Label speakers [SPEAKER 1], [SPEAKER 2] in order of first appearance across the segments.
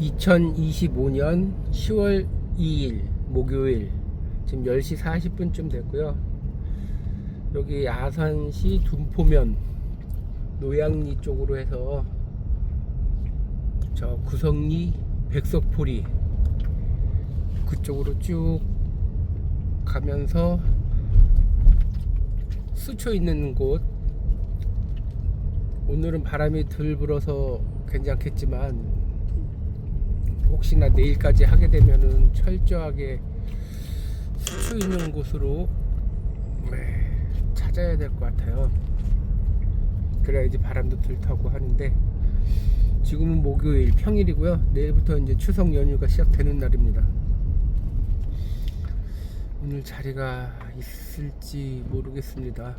[SPEAKER 1] 2025년 10월 2일 목요일 지금 10시 40분쯤 됐고요. 여기 아산시 둔포면 노양리 쪽으로 해서 저 구성리 백석포리 그쪽으로 쭉 가면서 수초 있는 곳 오늘은 바람이 덜 불어서 괜찮겠지만 혹시나 내일까지 하게 되면은 철저하게 수초 있는 곳으로 네, 찾아야 될 것 같아요. 그래야지 바람도 덜 타고 하는데 지금은 목요일 평일이고요. 내일부터 이제 추석 연휴가 시작되는 날입니다. 오늘 자리가 있을지 모르겠습니다.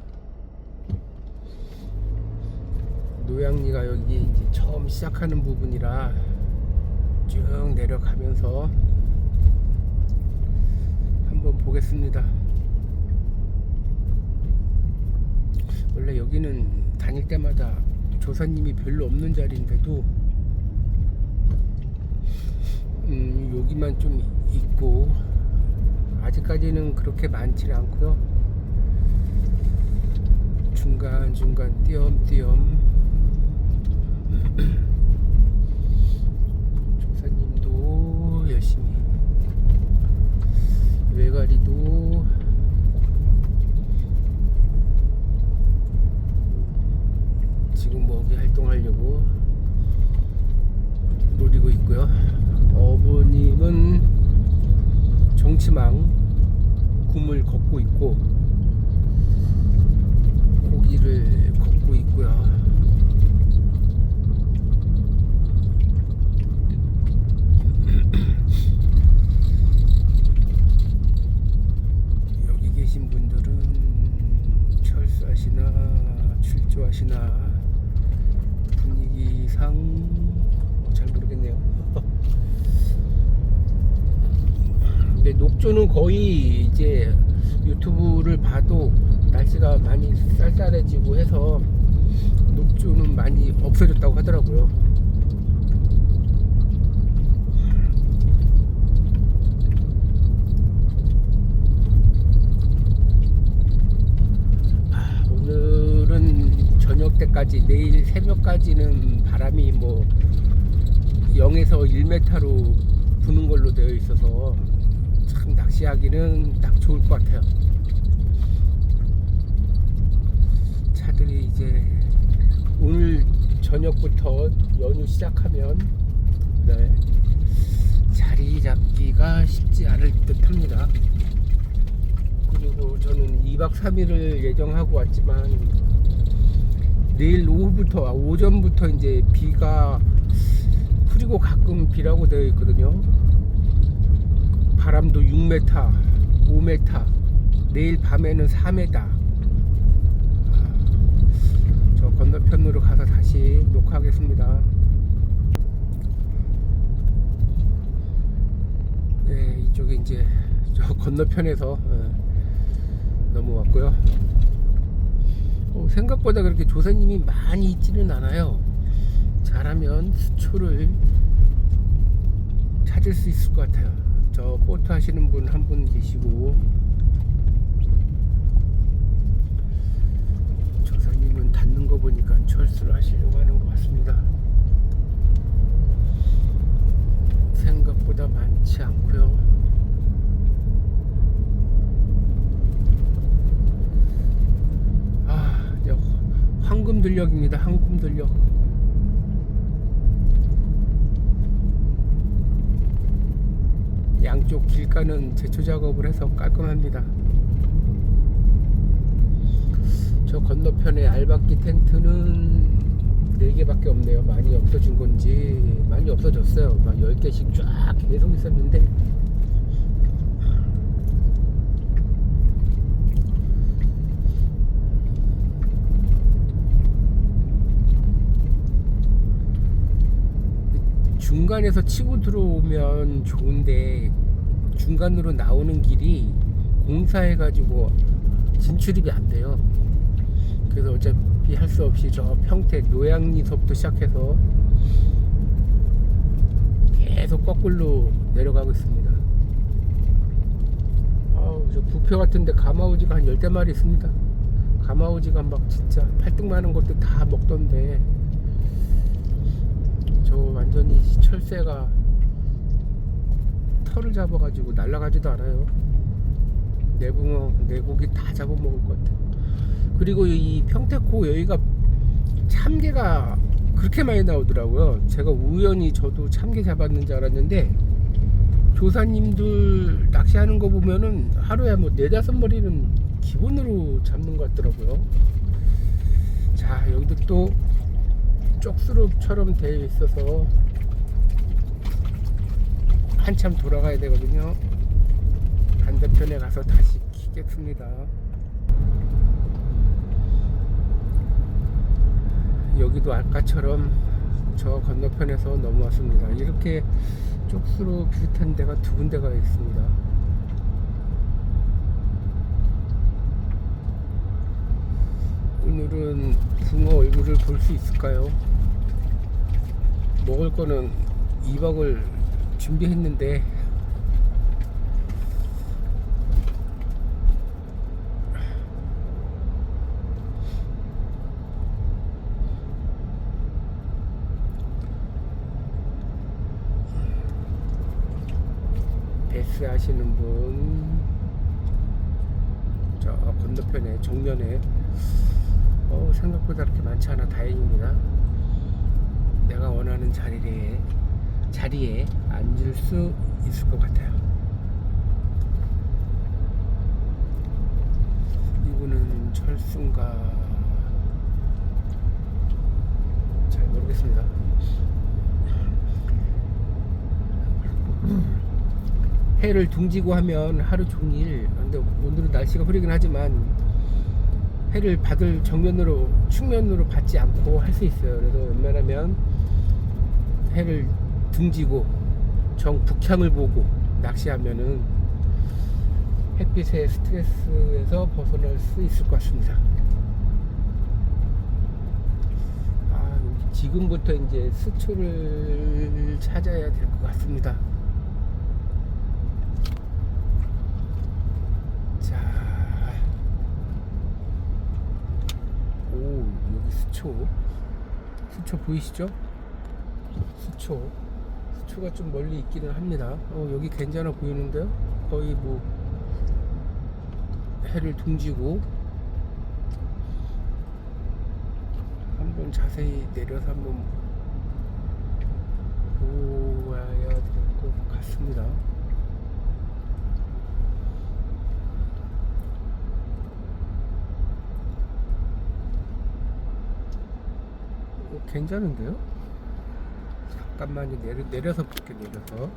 [SPEAKER 1] 노양리가 여기 이제 처음 시작하는 부분이라 쭉 내려가면서 한번 보겠습니다. 원래 여기는 다닐 때마다 조사님이 별로 없는 자리인데도 음, 여기만 좀 있고 아직까지는 그렇게 많지는 않고요. 중간 중간 띄엄띄엄 조사님도 열심히 외가리도 지금 먹이 활동하려고 노리고 있고요. 어부님은 정치망 굼을 걷고 있고 고기를 걷고 있고요. 여기 계신 분들은 철수하시나 출조하시나 분위기상 어, 잘 모르겠네요. 근데 녹조는 거의 이제 유튜브를 봐도 날씨가 많이 쌀쌀해지고 해서 녹조는 많이 없어졌다고 하더라고요. 아, 오늘은 저녁 때까지 내일 새벽까지는 바람이 뭐 0에서 1m로 부는 걸로 되어 있어서 참 낚시하기는 딱 좋을 것 같아요. 차들이 이제 오늘 저녁부터 연휴 시작하면 네, 자리 잡기가 쉽지 않을 듯 합니다. 그리고 저는 2박 3일을 예정하고 왔지만 내일 오후부터 아, 오전부터 이제 비가 흐리고 가끔 비라고 되어 있거든요. 바람도 6m, 5m, 내일 밤에는 4m. 아, 저 건너편으로 가서 다시 녹화하겠습니다. 네, 이쪽에 이제 저 건너편에서 예, 넘어왔고요. 어, 생각보다 그렇게 조사님이 많이 있지는 않아요. 잘하면 수초를 찾을 수 있을 것 같아요. 저 보트 하시는 분 한 분 계시고 조사님은 닿는 거 보니까 철수를 하시려고 하는 것 같습니다. 생각보다 많지 않고요. 아, 이제 들녘입니다. 황금 들녘. 양쪽 길가는 제초 작업을 해서 깔끔합니다. 저 건너편에 알바끼 텐트는 4개밖에 없네요. 많이 없어진 건지 많이 없어졌어요. 막 10개씩 쫙 계속 있었는데 중간에서 치고 들어오면 좋은데 중간으로 나오는 길이 공사해가지고 진출입이 안 돼요. 그래서 어차피 할 수 없이 저 평택 노양리서부터 시작해서 계속 거꾸로 내려가고 있습니다. 아우, 저 부표 같은데 가마우지가 한 열대 마리 있습니다. 가마우지가 막 진짜 팔뚝 많은 것도 다 먹던데 저 완전히 철새가 털을 잡아가지고 날아가지도 않아요. 내붕어, 내고기 다 잡아먹을 것 같아요. 그리고 이 평택호 여기가 참개가 그렇게 많이 나오더라고요. 제가 우연히 저도 참개 잡았는 줄 알았는데 조사님들 낚시하는 거 보면은 하루에 뭐 네다섯 마리는 기본으로 잡는 것 같더라고요. 자 여기도 또 쪽수롭처럼 되어 있어서 한참 돌아가야 되거든요. 반대편에 가서 다시 키겠습니다. 여기도 아까처럼 저 건너편에서 넘어왔습니다. 이렇게 쪽수로 비슷한 데가 두 군데가 있습니다. 오늘은 붕어 얼굴을 볼 수 있을까요? 먹을 거는 2박을 준비했는데 베스 하시는 분, 저 건너편에 정면에 어, 생각보다 그렇게 많지 않아 다행입니다. 내가 원하는 자리에 자리에 앉을 수 있을 것 같아요. 이분은 철순가 잘 모르겠습니다. 해를 둥지고 하면 하루 종일 근데 오늘은 날씨가 흐리긴 하지만 해를 받을 정면으로 측면으로 받지 않고 할 수 있어요. 그래서 웬만하면 해를 둥지고 정 북향을 보고 낚시하면은 햇빛의 스트레스에서 벗어날 수 있을 것 같습니다. 아, 지금부터 이제 수초를 찾아야 될 것 같습니다. 자, 오 여기 수초, 수초 보이시죠? 수초, 수초가 좀 멀리 있기는 합니다. 어 여기 괜찮아 보이는데요? 거의 뭐 해를 둥지고 한번 자세히 내려서 한번 보아야 될 것 같습니다. 어, 괜찮은데요? 잠깐만요 내려, 내려서 볼게 내려서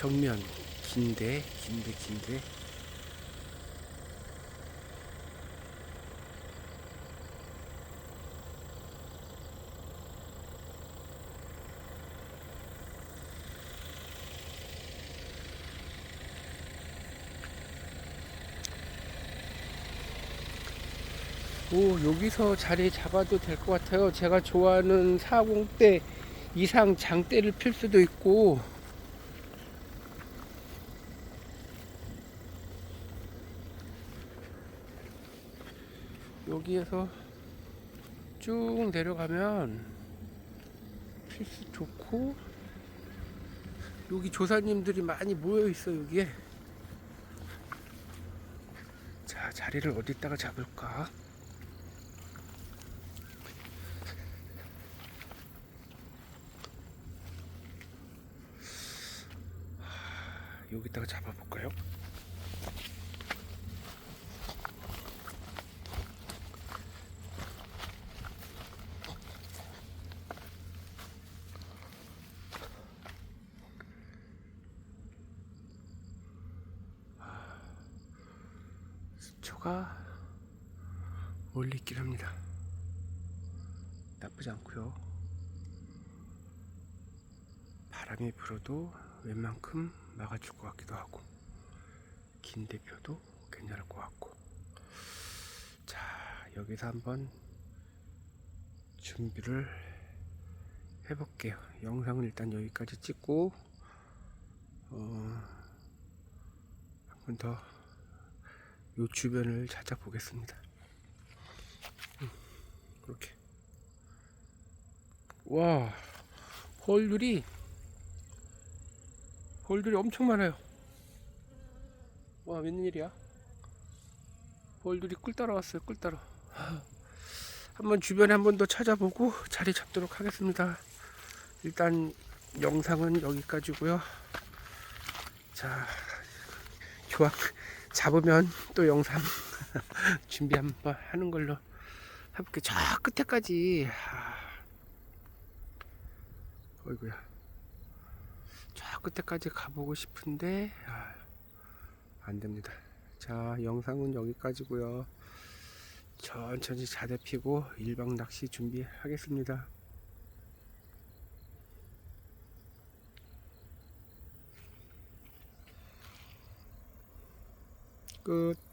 [SPEAKER 1] 정면 긴데 긴데 긴데 오 여기서 자리 잡아도 될 것 같아요. 제가 좋아하는 40대 이상 장대를 필 수도 있고. 여기에서 쭉 내려가면 필수 좋고. 여기 조사님들이 많이 모여 있어 여기에. 자 자리를 어디다가 잡을까 하, 여기다가 잡아볼까요? 수초가 올리길 합니다. 나쁘지 않고요. 바람이 불어도 웬만큼 막아줄 것 같기도 하고 긴 대표도 괜찮을 것 같고 자 여기서 한번 준비를 해볼게요. 영상을 일단 여기까지 찍고 어, 한번 더 요 주변을 찾아보겠습니다. 음, 그렇게 와 벌들이 벌들이 엄청 많아요. 와 웬일이야? 벌들이 꿀 따라왔어요. 꿀 따라. 한번 주변에 한 번 더 찾아보고 자리 잡도록 하겠습니다. 일단 영상은 여기까지고요. 자, 교황 잡으면 또 영상 준비 한번 하는 걸로 해볼게. 저 끝에까지. 아, 어이구야. 저 끝에까지 가보고 싶은데 아, 안 됩니다. 자, 영상은 여기까지고요. 천천히 자대 피고 일방 낚시 준비하겠습니다. 끝.